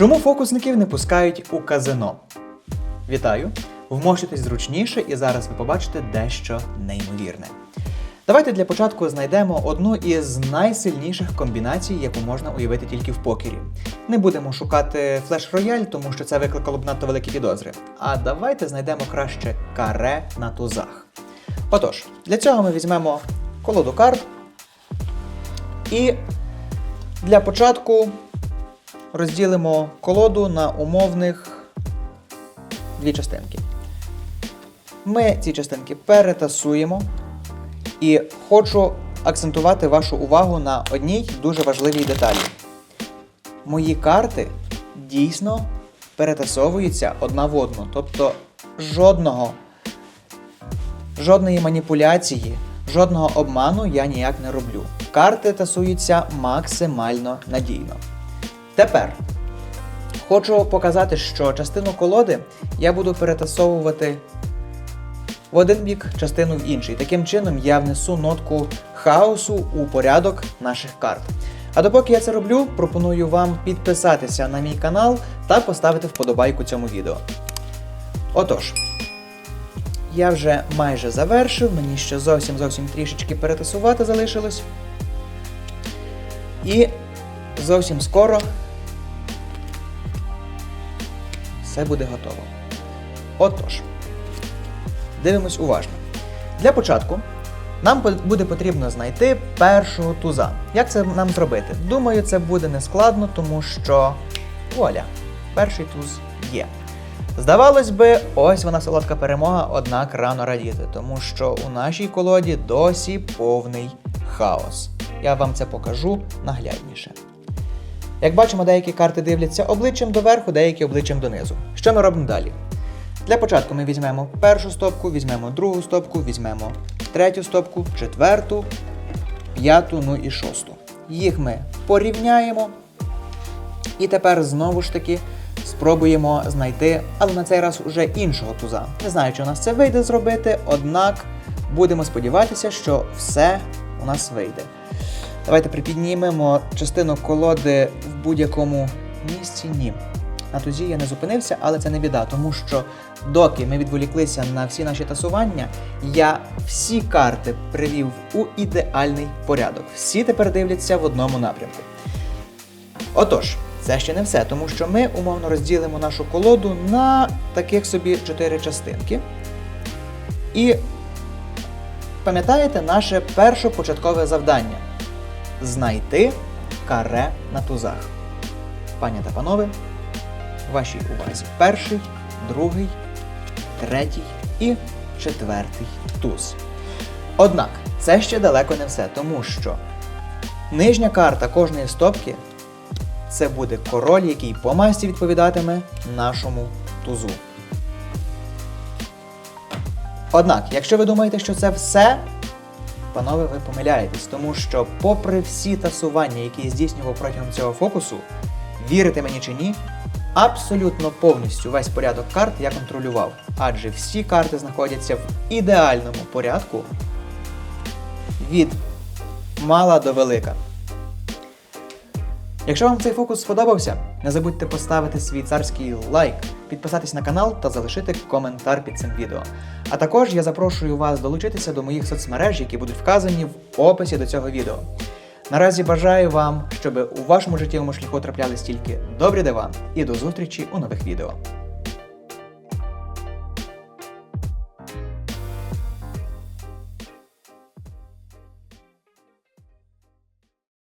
Чому фокусників не пускають у казино? Вітаю! Вмощуйтесь зручніше і зараз ви побачите дещо неймовірне. Давайте для початку знайдемо одну із найсильніших комбінацій, яку можна уявити тільки в покері. Не будемо шукати флеш-рояль, тому що це викликало б надто великі підозри. А давайте знайдемо краще каре на тузах. Отож, для цього ми візьмемо колоду карт і для початку розділимо колоду на умовних дві частинки. Ми ці частинки перетасуємо і хочу акцентувати вашу увагу на одній дуже важливій деталі. Мої карти дійсно перетасовуються одна в одну. Тобто жодного, жодної маніпуляції, жодного обману я ніяк не роблю. Карти тасуються максимально надійно. Тепер хочу показати, що частину колоди я буду перетасовувати в один бік, частину в інший. Таким чином я внесу нотку хаосу у порядок наших карт. А допоки я це роблю, пропоную вам підписатися на мій канал та поставити вподобайку цьому відео. Отож, я вже майже завершив, мені ще зовсім зовсім трішечки перетасувати залишилось. І зовсім скоро все буде готово. Отож, дивимось уважно. Для початку нам буде потрібно знайти першого туза. Як це нам зробити? Думаю, це буде нескладно, тому що вуаля, перший туз є. Здавалось би, ось вона солодка перемога, однак рано радіти, тому що у нашій колоді досі повний хаос. Я вам це покажу наглядніше. Як бачимо, деякі карти дивляться обличчям доверху, деякі обличчям донизу. Що ми робимо далі? Для початку ми візьмемо першу стопку, візьмемо другу стопку, візьмемо третю стопку, четверту, п'яту, ну і шосту. Їх ми порівняємо. І тепер знову ж таки спробуємо знайти, але на цей раз уже іншого туза. Не знаю, чи у нас це вийде зробити, однак будемо сподіватися, що все у нас вийде. Давайте припіднімемо частину колоди в будь-якому місці. Ні. На тузі я не зупинився, але це не біда, тому що доки ми відволіклися на всі наші тасування, я всі карти привів у ідеальний порядок. Всі тепер дивляться в одному напрямку. Отож, це ще не все, тому що ми умовно розділимо нашу колоду на таких собі чотири частинки. І пам'ятаєте наше першопочаткове завдання знайти каре на тузах. Пані та панове, вашій увазі перший, другий, третій і четвертий туз. Однак це ще далеко не все, тому що нижня карта кожної стопки це буде король, який по масті відповідатиме нашому тузу. Однак, якщо ви думаєте, що це все, панове, ви помиляєтесь, тому що, попри всі тасування, які здійснював протягом цього фокусу, вірите мені чи ні, абсолютно повністю весь порядок карт я контролював, адже всі карти знаходяться в ідеальному порядку від мала до велика. Якщо вам цей фокус сподобався, не забудьте поставити свій царський лайк, підписатись на канал та залишити коментар під цим відео. А також я запрошую вас долучитися до моїх соцмереж, які будуть вказані в описі до цього відео. Наразі бажаю вам, щоб у вашому життєвому шляху траплялись тільки добрі дива і до зустрічі у нових відео.